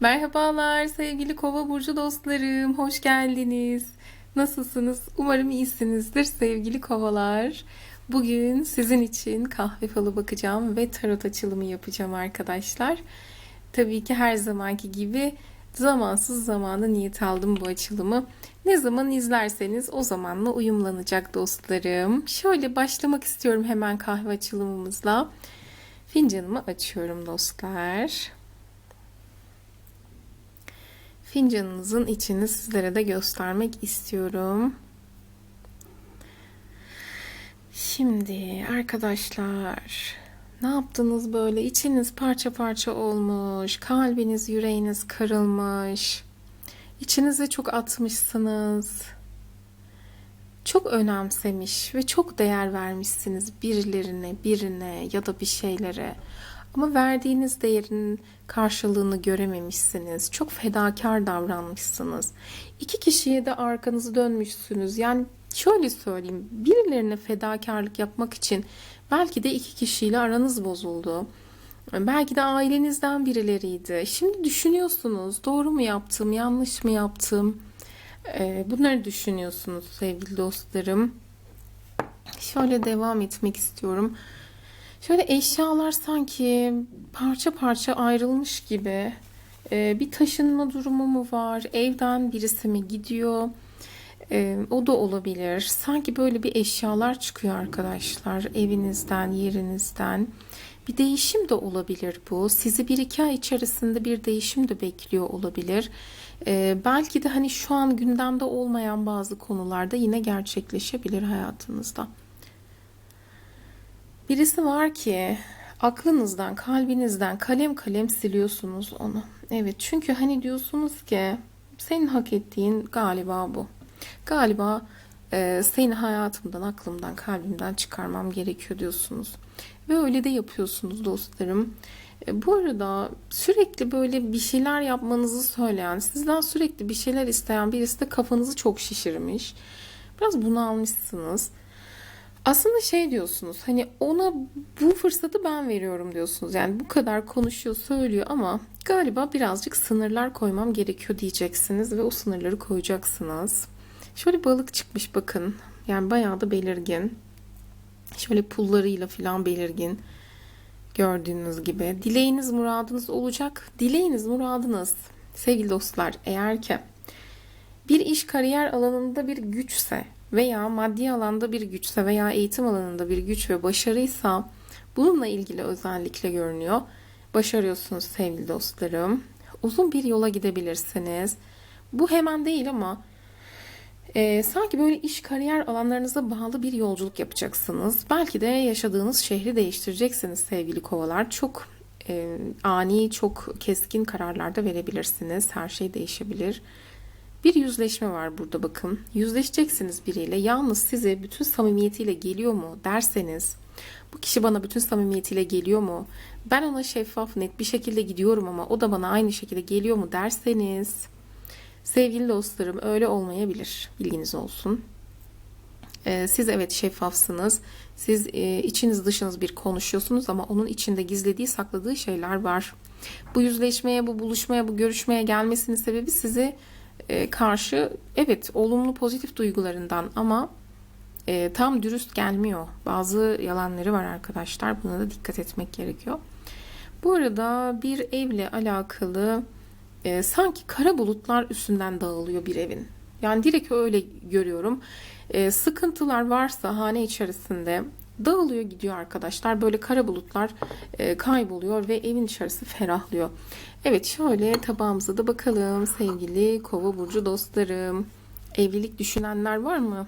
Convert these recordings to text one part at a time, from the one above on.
Merhabalar sevgili Kova burcu dostlarım, hoş geldiniz. Nasılsınız? Umarım iyisinizdir sevgili Kovalar. Bugün sizin için kahve falı bakacağım ve tarot açılımı yapacağım arkadaşlar. Tabii ki her zamanki gibi zamansız zamana niyet aldım bu açılımı. Ne zaman izlerseniz o zamanla uyumlanacak dostlarım. Şöyle başlamak istiyorum hemen kahve açılımımızla. Fincanımı açıyorum dostlar. Fincanınızın içini sizlere de göstermek istiyorum. Şimdi arkadaşlar ne yaptınız böyle? İçiniz parça parça olmuş, kalbiniz, yüreğiniz kırılmış. İçinize çok atmışsınız. Çok önemsemiş ve çok değer vermişsiniz birilerine, birine ya da bir şeylere. Ama verdiğiniz değerin karşılığını görememişsiniz. Çok fedakar davranmışsınız. İki kişiye de arkanızı dönmüşsünüz. Yani şöyle söyleyeyim. Birilerine fedakarlık yapmak için belki de iki kişiyle aranız bozuldu. Belki de ailenizden birileriydi. Şimdi düşünüyorsunuz. Doğru mu yaptım, yanlış mı yaptım? Ee, bunları düşünüyorsunuz sevgili dostlarım. Şöyle devam etmek istiyorum. Şöyle eşyalar sanki parça parça ayrılmış gibi. Ee, bir taşınma durumu mu var? Evden birisi mi gidiyor? Ee, o da olabilir. Sanki böyle bir eşyalar çıkıyor arkadaşlar. Evinizden, yerinizden. Bir değişim de olabilir bu. Sizi bir iki ay içerisinde bir değişim de bekliyor olabilir. Ee, belki de hani şu an gündemde olmayan bazı konularda yine gerçekleşebilir hayatınızda. Birisi var ki aklınızdan, kalbinizden kalem kalem siliyorsunuz onu. Evet çünkü hani diyorsunuz ki senin hak ettiğin galiba bu. Galiba e, seni hayatımdan, aklımdan, kalbimden çıkarmam gerekiyor diyorsunuz. Ve öyle de yapıyorsunuz dostlarım. E, bu arada sürekli böyle bir şeyler yapmanızı söyleyen, sizden sürekli bir şeyler isteyen birisi de kafanızı çok şişirmiş. Biraz bunu almışsınız. Aslında şey diyorsunuz hani ona bu fırsatı ben veriyorum diyorsunuz. Yani bu kadar konuşuyor söylüyor ama galiba birazcık sınırlar koymam gerekiyor diyeceksiniz ve o sınırları koyacaksınız. Şöyle balık çıkmış bakın. Yani bayağı da belirgin. Şöyle pullarıyla falan belirgin. Gördüğünüz gibi. Dileğiniz muradınız olacak. Dileğiniz muradınız. Sevgili dostlar eğer ki bir iş kariyer alanında bir güçse veya maddi alanda bir güçse veya eğitim alanında bir güç ve başarıysa bununla ilgili özellikle görünüyor. Başarıyorsunuz sevgili dostlarım. Uzun bir yola gidebilirsiniz. Bu hemen değil ama e, sanki böyle iş kariyer alanlarınıza bağlı bir yolculuk yapacaksınız. Belki de yaşadığınız şehri değiştireceksiniz sevgili kovalar. Çok e, ani, çok keskin kararlar da verebilirsiniz. Her şey değişebilir. Bir yüzleşme var burada bakın. Yüzleşeceksiniz biriyle. Yalnız size bütün samimiyetiyle geliyor mu derseniz bu kişi bana bütün samimiyetiyle geliyor mu? Ben ona şeffaf net bir şekilde gidiyorum ama o da bana aynı şekilde geliyor mu derseniz sevgili dostlarım öyle olmayabilir. Bilginiz olsun. Ee, siz evet şeffafsınız. Siz e, içiniz dışınız bir konuşuyorsunuz ama onun içinde gizlediği sakladığı şeyler var. Bu yüzleşmeye, bu buluşmaya, bu görüşmeye gelmesinin sebebi sizi karşı evet olumlu pozitif duygularından ama e, tam dürüst gelmiyor. Bazı yalanları var arkadaşlar. Buna da dikkat etmek gerekiyor. Bu arada bir evle alakalı e, sanki kara bulutlar üstünden dağılıyor bir evin. Yani direkt öyle görüyorum. E, sıkıntılar varsa hane içerisinde dağılıyor gidiyor arkadaşlar. Böyle kara bulutlar e, kayboluyor ve evin içerisi ferahlıyor. Evet şöyle tabağımıza da bakalım sevgili kova burcu dostlarım. Evlilik düşünenler var mı?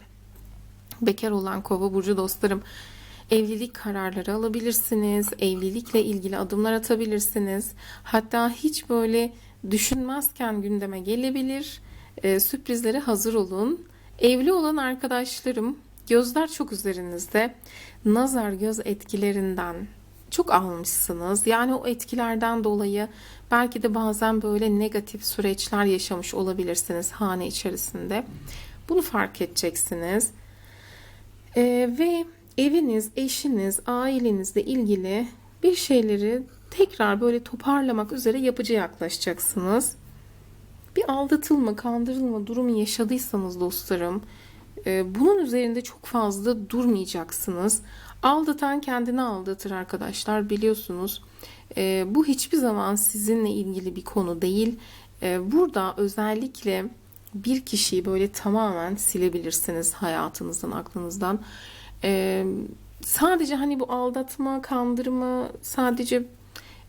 Bekar olan kova burcu dostlarım. Evlilik kararları alabilirsiniz. Evlilikle ilgili adımlar atabilirsiniz. Hatta hiç böyle düşünmezken gündeme gelebilir. E, sürprizlere hazır olun. Evli olan arkadaşlarım gözler çok üzerinizde. Nazar göz etkilerinden çok almışsınız. Yani o etkilerden dolayı belki de bazen böyle negatif süreçler yaşamış olabilirsiniz hane içerisinde. Bunu fark edeceksiniz. Ee, ve eviniz, eşiniz, ailenizle ilgili bir şeyleri tekrar böyle toparlamak üzere yapıcı yaklaşacaksınız. Bir aldatılma, kandırılma durumu yaşadıysanız dostlarım, bunun üzerinde çok fazla durmayacaksınız. Aldatan kendini aldatır arkadaşlar biliyorsunuz. E, bu hiçbir zaman sizinle ilgili bir konu değil. E, burada özellikle bir kişiyi böyle tamamen silebilirsiniz hayatınızdan, aklınızdan. Sadece hani bu aldatma, kandırma sadece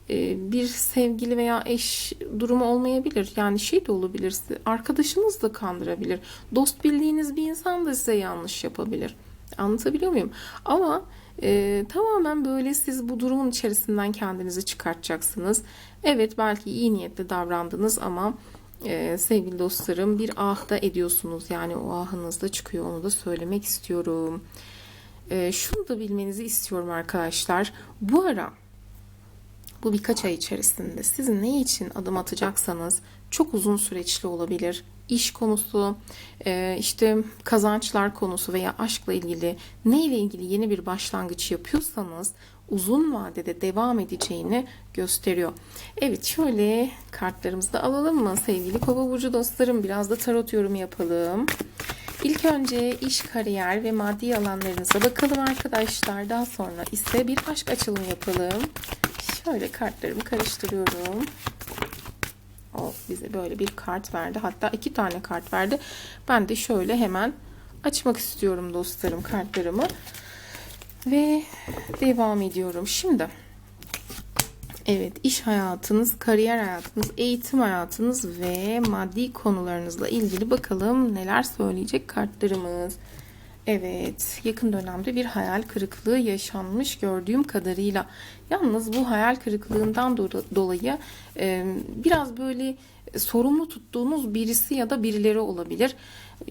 bir sevgili veya eş durumu olmayabilir. Yani şey de olabilir. Arkadaşınız da kandırabilir. Dost bildiğiniz bir insan da size yanlış yapabilir. Anlatabiliyor muyum? Ama e, tamamen böyle siz bu durumun içerisinden kendinizi çıkartacaksınız. Evet belki iyi niyetle davrandınız ama e, sevgili dostlarım bir ah da ediyorsunuz. Yani o ahınız da çıkıyor onu da söylemek istiyorum. E, şunu da bilmenizi istiyorum arkadaşlar. Bu ara bu birkaç ay içerisinde siz ne için adım atacaksanız çok uzun süreçli olabilir. İş konusu, e, işte kazançlar konusu veya aşkla ilgili ne ile ilgili yeni bir başlangıç yapıyorsanız uzun vadede devam edeceğini gösteriyor. Evet şöyle kartlarımızı da alalım mı sevgili kova burcu dostlarım biraz da tarot yorumu yapalım. İlk önce iş, kariyer ve maddi alanlarınıza bakalım arkadaşlar. Daha sonra ise bir aşk açılımı yapalım. Şöyle kartlarımı karıştırıyorum. O bize böyle bir kart verdi. Hatta iki tane kart verdi. Ben de şöyle hemen açmak istiyorum dostlarım kartlarımı. Ve devam ediyorum. Şimdi Evet, iş hayatınız, kariyer hayatınız, eğitim hayatınız ve maddi konularınızla ilgili bakalım neler söyleyecek kartlarımız. Evet, yakın dönemde bir hayal kırıklığı yaşanmış gördüğüm kadarıyla. Yalnız bu hayal kırıklığından dolayı biraz böyle sorumlu tuttuğunuz birisi ya da birileri olabilir.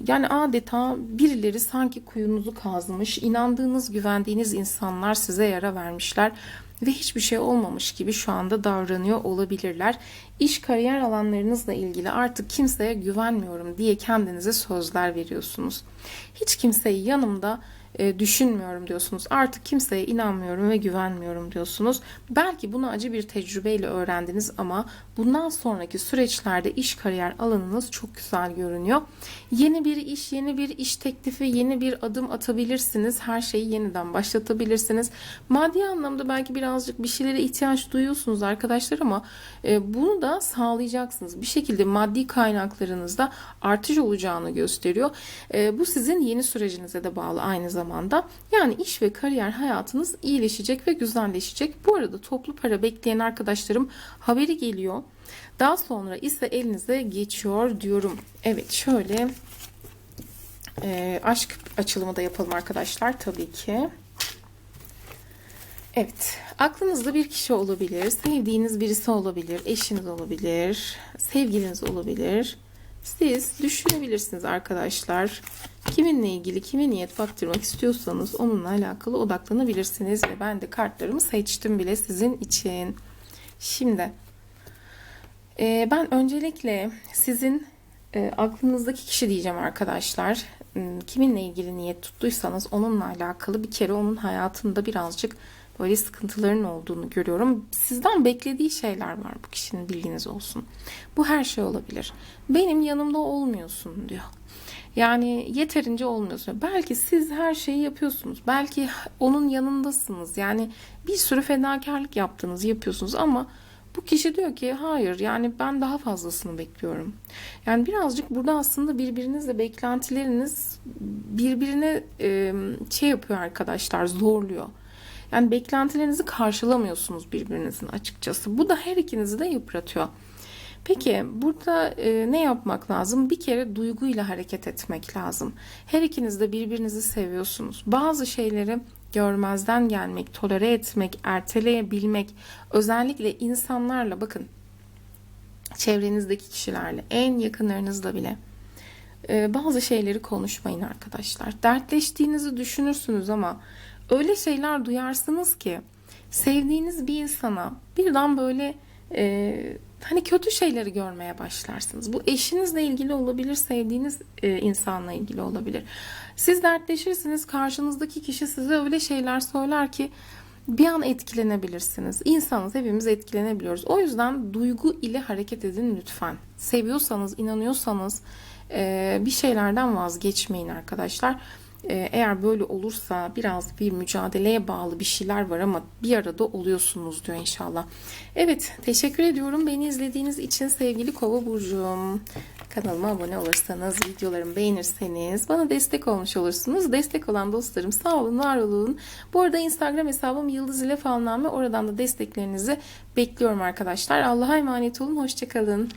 Yani adeta birileri sanki kuyunuzu kazmış, inandığınız, güvendiğiniz insanlar size yara vermişler ve hiçbir şey olmamış gibi şu anda davranıyor olabilirler. İş kariyer alanlarınızla ilgili artık kimseye güvenmiyorum diye kendinize sözler veriyorsunuz. Hiç kimseyi yanımda e, düşünmüyorum diyorsunuz. Artık kimseye inanmıyorum ve güvenmiyorum diyorsunuz. Belki bunu acı bir tecrübeyle öğrendiniz ama bundan sonraki süreçlerde iş kariyer alanınız çok güzel görünüyor. Yeni bir iş, yeni bir iş teklifi, yeni bir adım atabilirsiniz. Her şeyi yeniden başlatabilirsiniz. Maddi anlamda belki birazcık bir şeylere ihtiyaç duyuyorsunuz arkadaşlar ama e, bunu da sağlayacaksınız. Bir şekilde maddi kaynaklarınızda artış olacağını gösteriyor. E, bu sizin yeni sürecinize de bağlı aynı zamanda zamanda. Yani iş ve kariyer hayatınız iyileşecek ve güzelleşecek. Bu arada toplu para bekleyen arkadaşlarım haberi geliyor. Daha sonra ise elinize geçiyor diyorum. Evet şöyle e, aşk açılımı da yapalım arkadaşlar tabii ki. Evet, aklınızda bir kişi olabilir, sevdiğiniz birisi olabilir, eşiniz olabilir, sevgiliniz olabilir. Siz düşünebilirsiniz arkadaşlar. Kiminle ilgili kime niyet baktırmak istiyorsanız onunla alakalı odaklanabilirsiniz. Ve ben de kartlarımı seçtim bile sizin için. Şimdi e, ben öncelikle sizin e, aklınızdaki kişi diyeceğim arkadaşlar. Hmm, kiminle ilgili niyet tuttuysanız onunla alakalı bir kere onun hayatında birazcık böyle sıkıntıların olduğunu görüyorum. Sizden beklediği şeyler var bu kişinin bilginiz olsun. Bu her şey olabilir. Benim yanımda olmuyorsun diyor. Yani yeterince olmuyorsun. Belki siz her şeyi yapıyorsunuz. Belki onun yanındasınız. Yani bir sürü fedakarlık yaptınız, yapıyorsunuz ama bu kişi diyor ki hayır yani ben daha fazlasını bekliyorum. Yani birazcık burada aslında birbirinizle beklentileriniz birbirine şey yapıyor arkadaşlar zorluyor. Yani beklentilerinizi karşılamıyorsunuz birbirinizin açıkçası. Bu da her ikinizi de yıpratıyor. Peki burada e, ne yapmak lazım? Bir kere duyguyla hareket etmek lazım. Her ikiniz de birbirinizi seviyorsunuz. Bazı şeyleri görmezden gelmek, tolere etmek, erteleyebilmek, özellikle insanlarla bakın çevrenizdeki kişilerle, en yakınlarınızla bile e, bazı şeyleri konuşmayın arkadaşlar. Dertleştiğinizi düşünürsünüz ama öyle şeyler duyarsınız ki sevdiğiniz bir insana birden böyle e, hani kötü şeyleri görmeye başlarsınız. Bu eşinizle ilgili olabilir, sevdiğiniz e, insanla ilgili olabilir. Siz dertleşirsiniz, karşınızdaki kişi size öyle şeyler söyler ki bir an etkilenebilirsiniz. İnsanız hepimiz etkilenebiliyoruz. O yüzden duygu ile hareket edin lütfen. Seviyorsanız, inanıyorsanız e, bir şeylerden vazgeçmeyin arkadaşlar. E, Eğer böyle olursa biraz bir mücadeleye bağlı bir şeyler var ama bir arada oluyorsunuz diyor inşallah. Evet teşekkür ediyorum beni izlediğiniz için sevgili Kova Burcu'm. Kanalıma abone olursanız, videolarımı beğenirseniz bana destek olmuş olursunuz. Destek olan dostlarım sağ olun, var olun. Bu arada Instagram hesabım Yıldız ile Falname. Oradan da desteklerinizi bekliyorum arkadaşlar. Allah'a emanet olun, hoşçakalın.